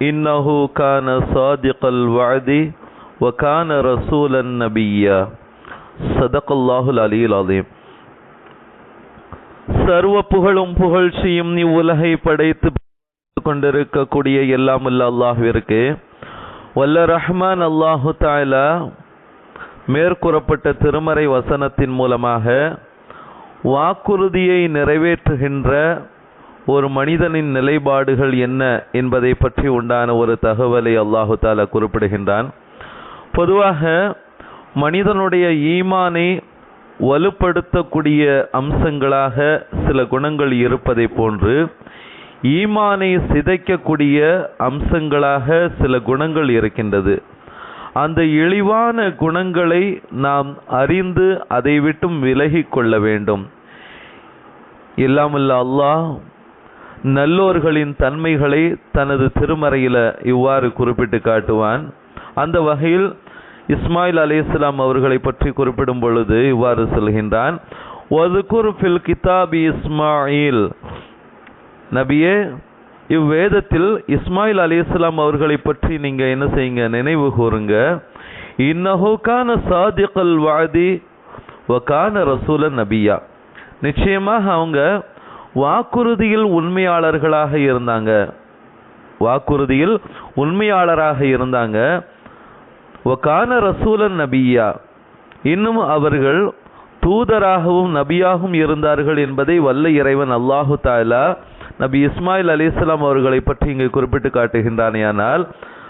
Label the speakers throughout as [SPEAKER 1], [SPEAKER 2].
[SPEAKER 1] இன்னஹு கான சாதிகல் வாதி வகான ரசூலன் நபியா சதகல்லாஹுல் அலியுல் அலீம் சர்வ புகழும் புகழ்ச்சியும் நீ உலகை படைத்து கொண்டிருக்கக்கூடிய எல்லாம் அல்ல அல்லாஹிற்கு வல்ல ரஹ்மான் அல்லாஹு தாலா மேற்கூறப்பட்ட திருமறை வசனத்தின் மூலமாக வாக்குறுதியை நிறைவேற்றுகின்ற ஒரு மனிதனின் நிலைப்பாடுகள் என்ன என்பதை பற்றி உண்டான ஒரு தகவலை அல்லாஹு தாலா குறிப்பிடுகின்றான். பொதுவாக மனிதனுடைய ஈமானை வலுப்படுத்தக்கூடிய அம்சங்களாக சில குணங்கள் இருப்பதை போன்று ஈமானை சிதைக்கக்கூடிய அம்சங்களாக சில குணங்கள் இருக்கின்றது. அந்த இழிவான குணங்களை நாம் அறிந்து அதை விட்டும் விலகிக் கொள்ள வேண்டும். இல்லாமல் அல்லாஹ் நல்லோர்களின் தன்மைகளை தனது திருமறையில இவ்வாறு குறிப்பிட்டு காட்டுவான். அந்த வகையில் இஸ்மாயில் அலி இஸ்லாம் அவர்களை பற்றி குறிப்பிடும் பொழுது இவ்வாறு சொல்கின்றான். ஒதுகுர் ஃபில் கிதாபி இஸ்மாயில். நபியே இவ்வேதத்தில் இஸ்மாயில் அலி இஸ்லாம் அவர்களை பற்றி நீங்க என்ன செய்யுங்க நினைவு கூறுங்க. இன்னஹுக்கான சாதிகல் வாதி வக்கான ரசூல நபியா. நிச்சயமாக அவங்க வாக்குறுதியில் உண்மையாளர்களாக இருந்தாங்க. வாக்குறுதியில் உண்மையாளராக இருந்தாங்க. ஒக்கான ரசூலன் நபியா. இன்னும் அவர்கள் தூதராகவும் நபியாகவும் இருந்தார்கள் என்பதை வல்ல இறைவன் அல்லாஹு தாலா நபி இஸ்மாயில் அலிஸ்லாம் அவர்களை பற்றி இங்கு குறிப்பிட்டு காட்டுகின்றானேயானால்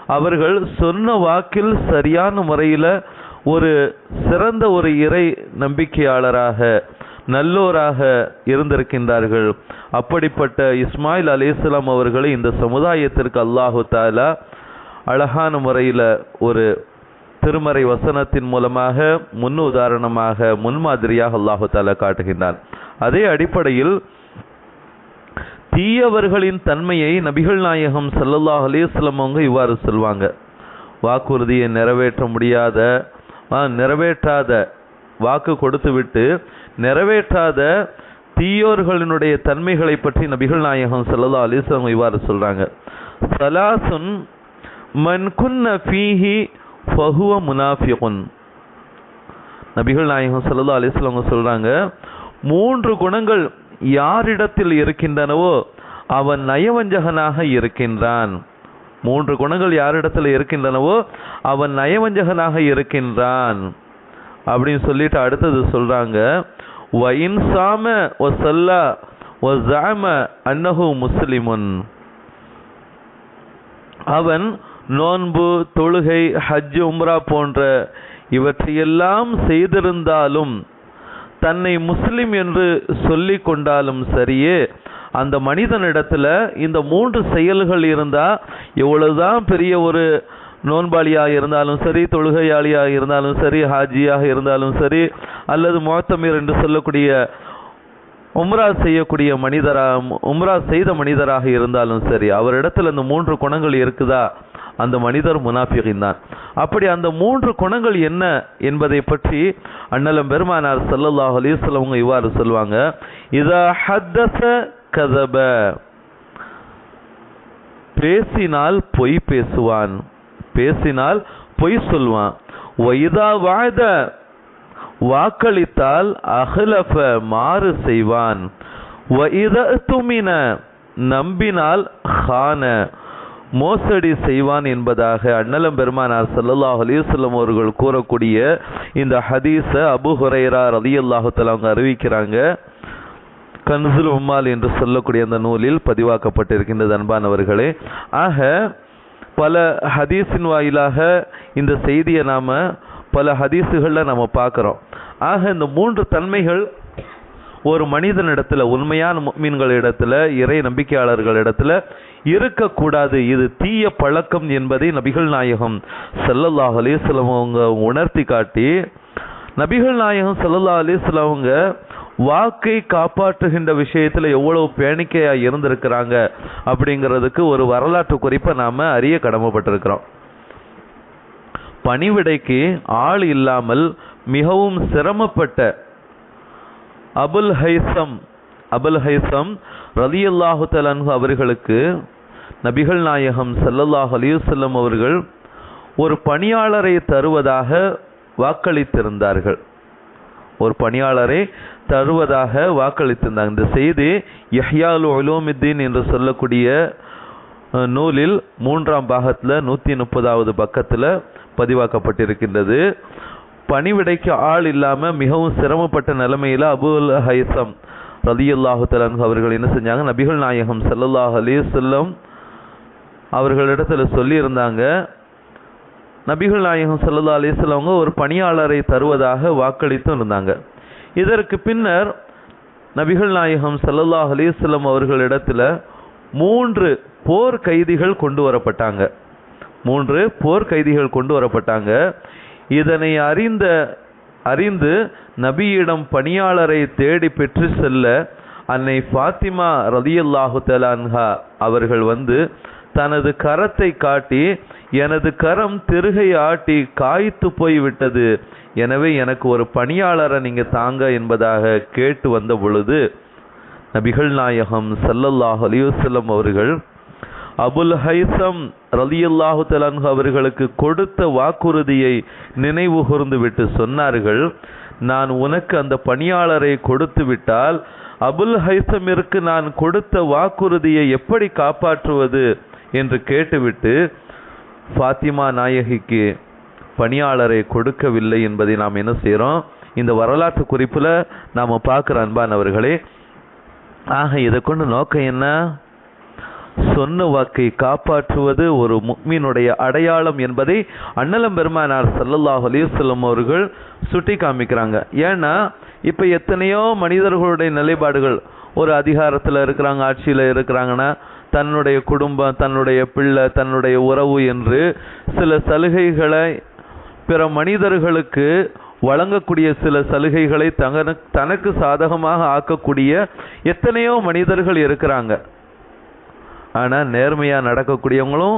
[SPEAKER 1] அவர்கள் சொன்ன வாக்கில் சரியான முறையில் ஒரு சிறந்த ஒரு இறை நம்பிக்கையாளராக நல்லோராக இருந்திருக்கின்றார்கள். அப்படிப்பட்ட இஸ்மாயில் அலிஸ்லாம் அவர்களை இந்த சமுதாயத்திற்கு அல்லாஹு தாலா அழகான முறையில் ஒரு திருமறை வசனத்தின் மூலமாக முன் உதாரணமாக முன்மாதிரியாக அல்லாஹு தாலா காட்டுகின்றான். அதே அடிப்படையில் தீயவர்களின் தன்மையை நபிகள் நாயகம் சல்லல்லாஹ் அலிஸ்லம் அவங்க இவ்வாறு சொல்வாங்க. வாக்குறுதியை நிறைவேற்ற முடியாத நிறைவேற்றாத வாக்கு கொடுத்து விட்டு நிறைவேற்றாத தீயோர்களினுடைய தன்மைகளை பற்றி நபிகள் நாயகம் செல்லதா அலிஸ்லம் இவ்வாறு சொல்கிறாங்க சலாசுன் மன் குன்ன ஃபீஹி ஃபஹுவ முனாஃபிகுன். நபிகள் நாயகம் செல்லதா அலிஸ்லம் சொல்கிறாங்க மூன்று குணங்கள் யாரிடத்தில் இருக்கின்றனவோ அவன் நயவஞ்சகனாக இருக்கின்றான். மூன்று குணங்கள் யாரிடத்தில் இருக்கின்றனவோ அவன் நயவஞ்சகனாக இருக்கின்றான். அப்படின்னு சொல்லிட்டு அடுத்தது சொல்கிறாங்க வயின் சாம ஒ சல்லா ஒ ஜாம அன்னஹு முஸ்லிமுன் அவன் நோன்பு தொழுகை ஹஜ் உம்ரா போன்ற இவற்றையெல்லாம் செய்திருந்தாலும் தன்னை முஸ்லிம் என்று சொல்லி கொண்டாலும் சரியே அந்த மனிதனிடத்துல இந்த மூன்று செயல்கள் இருந்தா எவ்வளவுதான் பெரிய ஒரு நோன்பாளியாக இருந்தாலும் சரி தொழுகையாளியாக இருந்தாலும் சரி ஹாஜியாக இருந்தாலும் சரி அல்லது முகத்தமீர் என்று சொல்லக்கூடிய உம்ரா செய்யக்கூடிய மனிதராக உம்ரா செய்த மனிதராக இருந்தாலும் சரி அவரிடத்தில் இந்த மூன்று குணங்கள் இருக்குதா? அந்த மனிதர் முனாஃபிகின் தான். அப்படி அந்த மூன்று குணங்கள் என்ன என்பதை பற்றி அண்ணலம் பெருமானார் சல்லல்லாஹ் அலிஸ்லவங்க இவ்வாறு சொல்லுவாங்க. இதா ஹத்தச கதப பேசினால் பொய் பேசுவான். பேசினால் பொய் சொல்வான். வைதா வாய்த வாக்களித்தால் அகலஃப மாறு செய்வான். துமின நம்பினால் ஹான மோசடி செய்வான் என்பதாக அண்ணலம் பெருமானார் சல்லல்லாஹ் அலிவல்லம் அவர்கள் கூறக்கூடிய இந்த ஹதீஸ அபு ஹுரைரா ரதி அல்லாஹத்தில் அவங்க அறிவிக்கிறாங்க. கன்சுல் உம்மால் என்று சொல்லக்கூடிய அந்த நூலில் பதிவாக்கப்பட்டிருக்கின்றது அன்பானவர்களே. ஆக பல ஹதீஸின் வாயிலாக இந்த செய்தியை நாம பல ஹதீஸுகளில் நம்ம பார்க்குறோம். ஆக இந்த மூன்று தன்மைகள் ஒரு மனிதனிடத்தில் உண்மையான முக்மீன்களிடத்துல இறை நம்பிக்கையாளர்களிடத்துல இருக்கக்கூடாது. இது தீய பழக்கம் என்பதை நபிகள் நாயகம் செல்லல்லாஹ் அலிஸ்லம் அவங்க உணர்த்தி காட்டி நபிகள் நாயகம் செல்லல்லா அலிஸ்லம் அவங்க வாக்கை காப்பாற்றுகின்ற விஷயத்தில் எவ்வளவு பேணிக்கையாக இருந்திருக்கிறாங்க அப்படிங்கிறதுக்கு ஒரு வரலாற்று குறிப்பை நாம் அறிய கடமைப்பட்டிருக்கிறோம். பணிவிடைக்கு ஆள் இல்லாமல் மிகவும் சிரமப்பட்ட அபுல் ஹைசம் அபுல் ஹைசம் ரதியல்லாஹு தலன்ஹு அவர்களுக்கு நபிகள் நாயகம் சல்லல்லாஹ் அலைஹி அவர்கள் ஒரு பணியாளரை தருவதாக வாக்களித்திருந்தார்கள். ஒரு பணியாளரை தருவதாக வாக்களித்திருந்தாங்க. இந்த செய்தி யஹ்யால் உலூமித்தீன் என்று சொல்லக்கூடிய நூலில் மூன்றாம் பாகத்தில் நூற்றி முப்பதாவது பக்கத்தில் பதிவாக்கப்பட்டிருக்கின்றது. பணிவிடைக்கு ஆள் இல்லாமல் மிகவும் சிரமப்பட்ட நிலைமையில் அபுல் ஹைசம் ரதியுல்லாஹு தலன் அவர்கள் என்ன செஞ்சாங்க? நபிகள் நாயகம் ஸல்லல்லாஹு அலி வஸல்லம் அவர்களிடத்தில் சொல்லியிருந்தாங்க நபிகள் நாயகம் சல்லா அலைஹி அவங்க ஒரு பணியாளரை தருவதாக வாக்களித்தும் இருந்தாங்க. இதற்கு பின்னர் நபிகள் நாயகம் சல்லல்லாஹ் அலைஹி அவர்களிடத்தில் மூன்று போர் கைதிகள் கொண்டு வரப்பட்டாங்க. மூன்று போர் கைதிகள் கொண்டு வரப்பட்டாங்க. இதனை அறிந்த அறிந்து நபியிடம் பணியாளரை தேடி பெற்று செல்ல அன்னை ஃபாத்திமா ரதியல்லாஹு தலான்ஹா அவர்கள் வந்து தனது கரத்தை காட்டி எனது கரம் திருகை ஆட்டி காய்த்து போய் விட்டது. எனவே எனக்கு ஒரு பணியாளரை நீங்கள் தாங்க என்பதாக கேட்டு வந்த பொழுது நபிகள் நாயகம் சல்லல்லாஹ் அலிவசல்லம் அவர்கள் அபுல் ஹைசம் ரலியுல்லாஹு தலான்ஹு அவர்களுக்கு கொடுத்த வாக்குறுதியை நினைவு கூர்ந்து விட்டு சொன்னார்கள். நான் உனக்கு அந்த பணியாளரை கொடுத்து விட்டால் அபுல் ஹைசமிற்கு நான் கொடுத்த வாக்குறுதியை எப்படி காப்பாற்றுவது என்று கேட்டுவிட்டு ஃபாத்திமா நாயகிக்கு பணியாளரை கொடுக்கவில்லை என்பதை நாம் என்ன செய்கிறோம் இந்த வரலாற்று குறிப்பில் நாம் பார்க்குற அன்பானவர்களே ஆக இதை கொண்டு நோக்கம் என்ன? சொன்ன வாக்கை காப்பாற்றுவது ஒரு முக்மீனுடைய அடையாளம் என்பதை அண்ணலம் பெருமானார் சல்லல்லாஹ் அலைஹி அவர்கள் சுட்டி காமிக்கிறாங்க. ஏன்னா இப்போ எத்தனையோ மனிதர்களுடைய நிலைப்பாடுகள் ஒரு அதிகாரத்தில் இருக்கிறாங்க ஆட்சியில் இருக்கிறாங்கன்னா தன்னுடைய குடும்பம் தன்னுடைய பிள்ளை தன்னுடைய உறவு என்று சில சலுகைகளை பிற மனிதர்களுக்கு வழங்கக்கூடிய சில சலுகைகளை தகன தனக்கு சாதகமாக ஆக்கக்கூடிய எத்தனையோ மனிதர்கள் இருக்கிறாங்க. ஆனால் நேர்மையாக நடக்கக்கூடியவங்களும்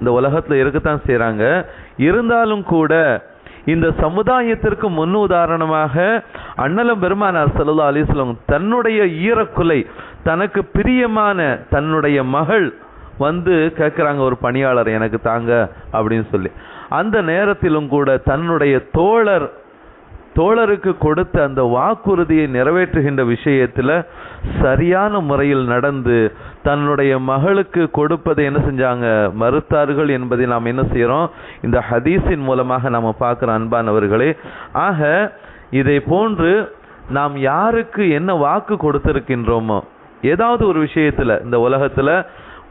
[SPEAKER 1] இந்த உலகத்தில் இருக்கத்தான் செய்கிறாங்க இருந்தாலும் கூட இந்த சமுதாயத்திற்கு முன் உதாரணமாக அண்ணலம் பெருமானார் ஸல்லல்லாஹு அலிஸ்லம் தன்னுடைய ஈரக்குலை தனக்கு பிரியமான தன்னுடைய மகள் வந்து கேட்குறாங்க ஒரு பணியாளர் எனக்கு தாங்க அப்படின்னு சொல்லி. அந்த நேரத்திலும் கூட தன்னுடைய தோழர் தோழருக்கு கொடுத்த அந்த வாக்குறுதியை நிறைவேற்றுகின்ற விஷயத்தில் சரியான முறையில் நடந்து தன்னுடைய மகளுக்கு கொடுப்பதை என்ன செஞ்சாங்க? மறுத்தார்கள் என்பதை நாம் என்ன செய்கிறோம் இந்த ஹதீஸின் மூலமாக நாம் பார்க்குற அன்பானவர்களே ஆக இதை போன்று நாம் யாருக்கு என்ன வாக்கு கொடுத்திருக்கின்றோமோ ஏதாவது ஒரு விஷயத்தில் இந்த உலகத்தில்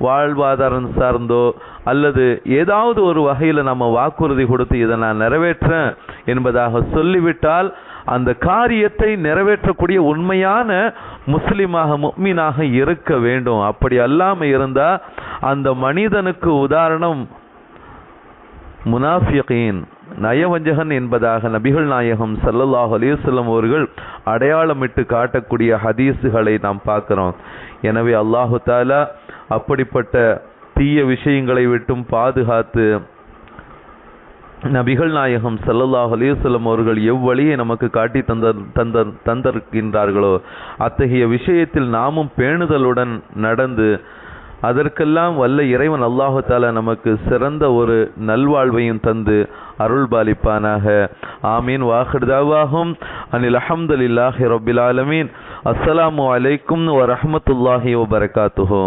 [SPEAKER 1] வாழ்வாதாரம் சார்ந்தோ அல்லது ஏதாவது ஒரு வகையில் நம்ம வாக்குறுதி கொடுத்து இதை நான் நிறைவேற்றேன் என்பதாக சொல்லிவிட்டால் அந்த காரியத்தை நிறைவேற்றக்கூடிய உண்மையான முஸ்லிமாக முக்மீனாக இருக்க வேண்டும். அப்படி அல்லாமல் இருந்தால் அந்த மனிதனுக்கு உதாரணம் முனாஃபிகீன் நயவஞ்சகன் என்பதாக நபிகள் நாயகம் சல்லல்லாஹ் அலிசல்லம் அவர்கள் அடையாளமிட்டு காட்டக்கூடிய ஹதீஸுகளை நாம் பார்க்கிறோம். எனவே அல்லாஹு தாலா அப்படிப்பட்ட தீய விஷயங்களை விட்டும் பாதுகாத்து நபிகள் நாயகம் சல்லல்லாஹ் அலைஹி அவர்கள் எவ்வழியை நமக்கு காட்டி தந்த தந்த தந்திருக்கின்றார்களோ அத்தகைய விஷயத்தில் நாமும் பேணுதலுடன் நடந்து அதற்கெல்லாம் வல்ல இறைவன் அல்லாஹால நமக்கு சிறந்த ஒரு நல்வாழ்வையும் தந்து அருள் பாலிப்பானாக ஆமீன் வாஹிர்தாவாகும் அனில் அஹம்துலில்லாஹி ரபில் ஆலமீன். அஸ்ஸலாமு அலைக்கும் வரஹ்மத்துல்லாஹி வபரகாத்துஹு